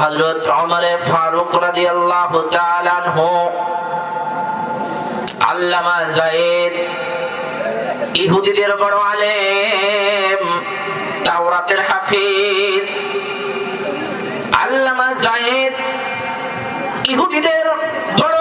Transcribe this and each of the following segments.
হযরত ওমর ফারুক রাদিয়াল্লাহু আল্লাহ আনহু, আল্লামা ইহুদিদের বড় আলেম, তাওরাতের হাফিজ, আল্লামা যায়েদ, ইহুদিদের বড়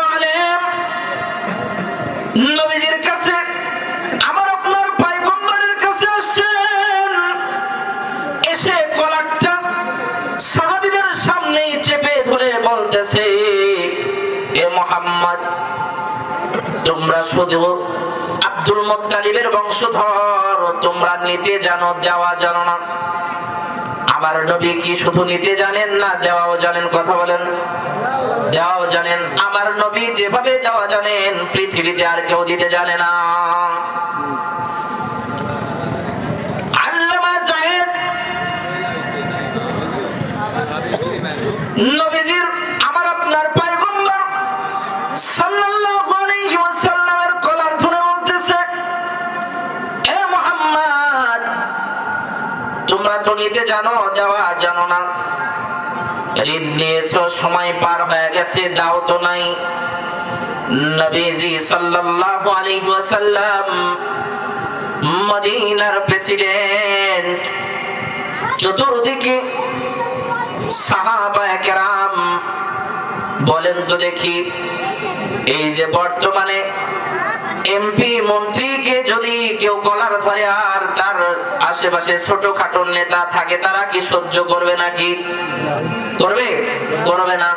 তোমরা শুধু আব্দুল মোত্তালিবের বংশধর, তোমরা নিতে জানো, দেওয়া জানো না। আমার নবী কি শুধু নিতে জানেন না, দেওয়াও জানেন, কথা বলেন? দেওয়াও জানেন। আমার নবী যেভাবে দেওয়া জানেন, পৃথিবীতে আর কেউ দিতে জানে না। তোমরা তো জানো দেওয়া জানো না। ঋণ নিয়েছো সময় পার হয়ে গেছে, দাও তো নাই। চতুর্দিকে বলেন তো দেখি, এই যে বর্তমানে এমপি মন্ত্রীকে যদি কেউ কলার ধরে আর তার আশেপাশে ছোটখাটো নেতা থাকে, তারা কি সহ্য করবে নাকি? করবে? করবে না।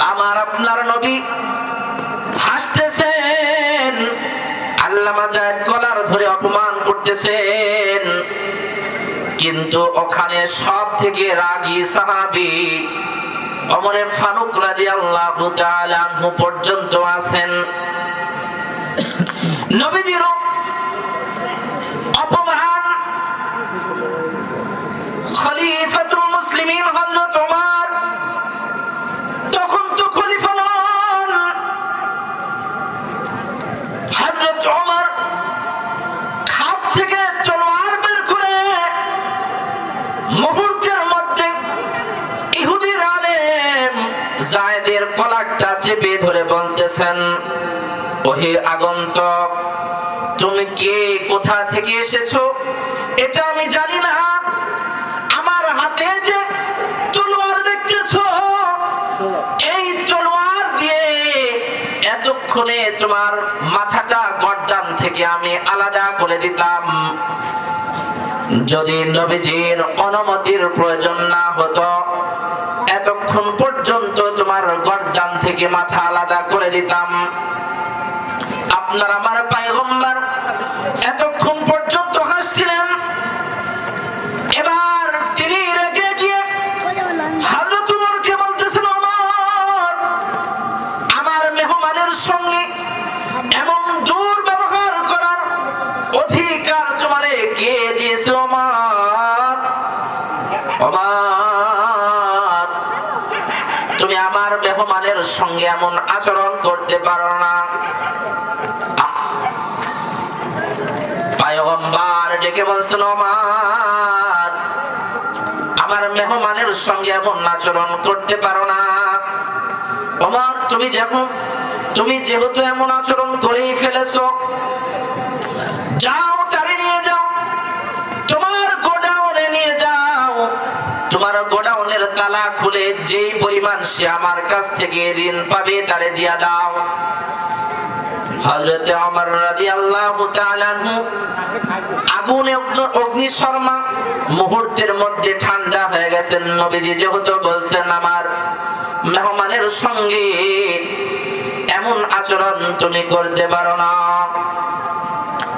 আমার আপনার নবী হাসতেছেন, আল্লামা জায়েদ কলার ধরে অপমান করতেছেন। কিন্তু ওখানে সব থেকে রাগী সাহাবী অমরে ফারুক তাআলা আনহু পর্যন্ত আছেন। নবীজির অপমান খলিফাতুল মুসলিমিন হযরত ওমর। তখন তো খলিফা নন। হযরত ওমর খাপ থেকে তলোয়ার বের করে মুহূর্তের মধ্যে ইহুদির আলেম জায়েদের কলারটা চেপে ধরে বলতেছেন ওহে আগন্তক, তুমি কে? কোথা থেকে এসেছ? এটা আমি জানি না। আমার হাতে যে তলোয়ার দেখতেছো, এই তলোয়ার দিয়ে এতক্ষণে তোমার মাথাটা গর্দান থেকে আমি আলাদা করে দিতাম। যদি নবীজির অনুমতির প্রয়োজন না হতো, এতক্ষণ পর্যন্ত তোমার গর্দান থেকে মাথা আলাদা করে দিতাম। আপনার আমার পায়গম্বর, এতক্ষণ পর্যন্ত হাসছিলেন। ওমর আমার মেহমানের সঙ্গে এমন করার অধিকার তোমারে কে ওমর তুমি আমার মেহমানের সঙ্গে এমন আচরণ করতে পারো না। ডেকে বলছেন ওমর আমার মেহমানের সঙ্গে এমন আচরণ করতে পারো না। ওমর তুমি যখন তুমি যেহেতু এমন আচরণ করেই ফেলেছো, যাও তারে নিয়ে যাও, তোমার গোডাউনে নিয়ে যাও। তোমার গোডাউনের তালা খুলে যেই পরিমাণ সে আমার কাছ থেকে ঋণ পাবে তারে দিয়া দাও। রাদিয়াল্লাহু তাআলা আনহু আগুনে অগ্নি শর্মা মুহূর্তের মধ্যে ঠান্ডা হয়ে গেছেন। নবীজি যেহেতু বলছেন, আমার মেহমানের সঙ্গে এমন আচরণ তুমি করতে পারো না।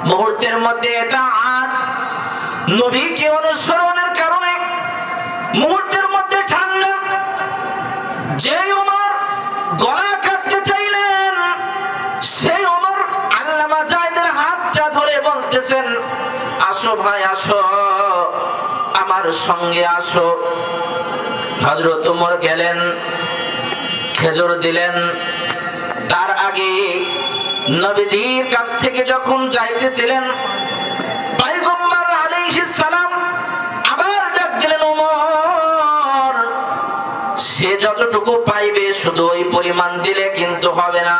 মুহূর্তের মধ্যে এটা আর নবীকে অনুসরণের আসো ভাই, আসো। আমার সঙ্গে আসো। হযরত ওমর গেলেন, খেজুর দিলেন। তার আগে নবীজির কাছ থেকে যখন যাইতেছিলেন সালাম আবার দিলেন সে যতটুকু পাইবে শুধু ওই পরিমাণ দিলে কিন্তু হবে না।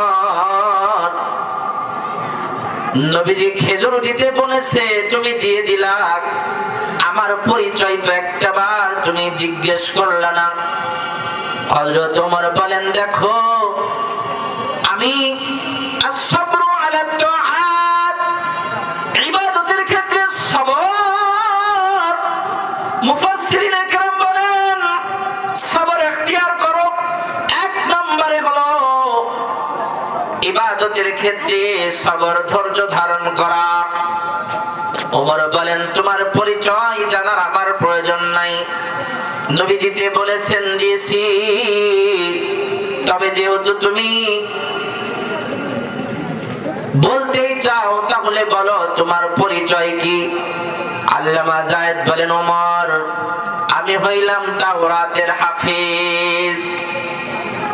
নবীজি খেজুর দিতে বলেছে, তুমি দিয়ে দিলা। আমার পরিচয় তো একটা বার, তুমি জিজ্ঞেস করলা না। হজরত তোমার বলেন, দেখো, আমি আসসাবরু ইবাদতের ক্ষেত্রে সবর ধৈর্য ধারণ করা। ওমর বলেন, তোমার পরিচয় জানার আমার প্রয়োজন নাই। নবী দিতে বলেছেন দিয়েছি তবে যেহেতু তুমি বলতেই চাও, তাহলে বলো, তোমার পরিচয় কি? আল্লামা জায়েদ বলেন, ওমর, আমি হইলাম তাওরাতের হাফিজ।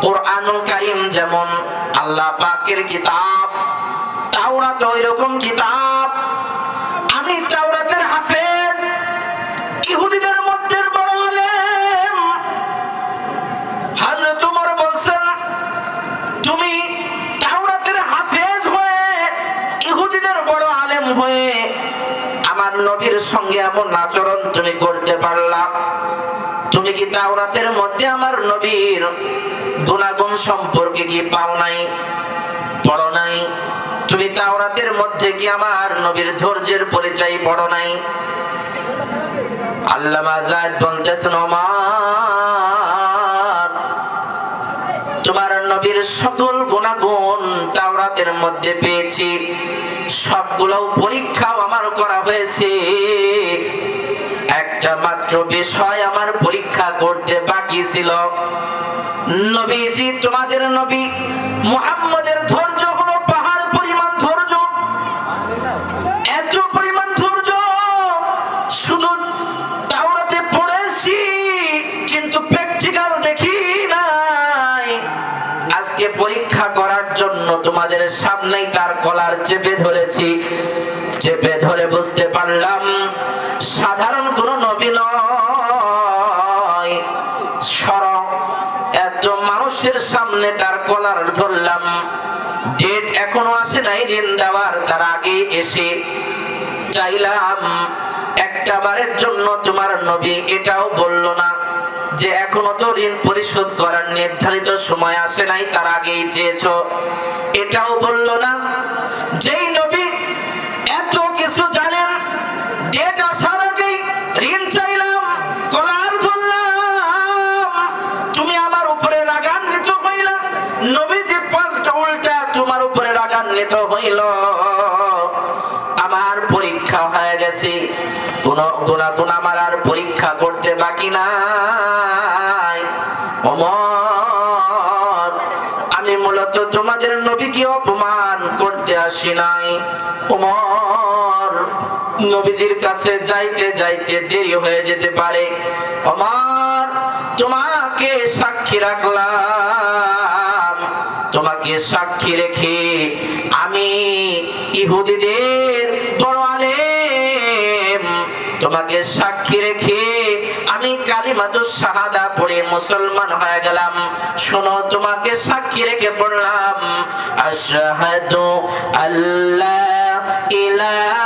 কোরআনুল কারীম যেমন আল্লাহ পাকের কিতাব, তাওরাত ওই রকম কিতাব। আমি তাওরাতের হাফেজ, ইহুদিদের মধ্যে আলেম। হযরত ওমর বলছেন তুমি তাওরাতের হাফেজ হয়ে, ইহুদিদের বড় আলেম হয়ে আমার নবীর সঙ্গে এমন আচরণ তুমি করতে পারলা? তুমি কি তাওরাতের মধ্যে আমার নবীর গুণাগুণ সম্পর্কে কি পাও নাই, পড়ো নাই? তুমি তাওরাতের মধ্যে কি আমার নবীর ধৈর্যের পরিচয় পড়ো নাই? তোমার নবীর সকল গুণাগুণ তাওরাতের মধ্যে পেয়েছি। সবগুলো পরীক্ষাও আমার করা হয়েছে। একটা মাত্র বিষয় আমার পরীক্ষা করতে বাকি ছিল। নবীজি, তোমাদের নবী মুহাম্মদের ধৈর্য হলো পাহাড় পরিমাণ ধৈর্য। এত পরিমাণ ধৈর্য শুধু তাওরাতে পড়েছি, কিন্তু প্র্যাকটিক্যাল দেখি নাই। আজকে পরীক্ষা করার জন্য তোমাদের সামনেই তার কলার চেপে ধরেছি। চেপে ধরে বুঝতে পারলাম, সাধারণ কোন নবী নয়। মানুষের সামনে তার কলার ধরলাম। ডেট এখনও আসে নাই, ঋণ দেওয়ার, তার আগে এসে চাইলাম, একটা বারের জন্য তোমার নবী এটাও বলল না যে এখনও তো ঋণ পরিশোধ করার নির্ধারিত সময় আসে নাই, তার আগেই চেয়েছ। এটাও বলল না নবীজি পাল্টা উল্টা তোমার উপরে রাগান্বিত হইল। আমার পরীক্ষা হয়ে গেছে। কোন গুণাগুণ আমার আর পরীক্ষা করতে বাকি নাই। ওমর আমি মূলত তোমাদের নবীকে অপমান করতে আসি নাই। অমর, নবীজির কাছে যাইতে যাইতে দেরি হয়ে যেতে পারে। ওমর তোমাকে সাক্ষী রাখলাম। তোমাকে সাক্ষী রেখে আমি ইহুদিদের বড় তোমাকে সাক্ষী রেখে আমি কালিমাতু শাহাদা পড়ে মুসলমান হয়ে গেলাম। শোনো, তোমাকে সাক্ষী রেখে পড়লাম। আশহাদু আল্লাহ ইলাহা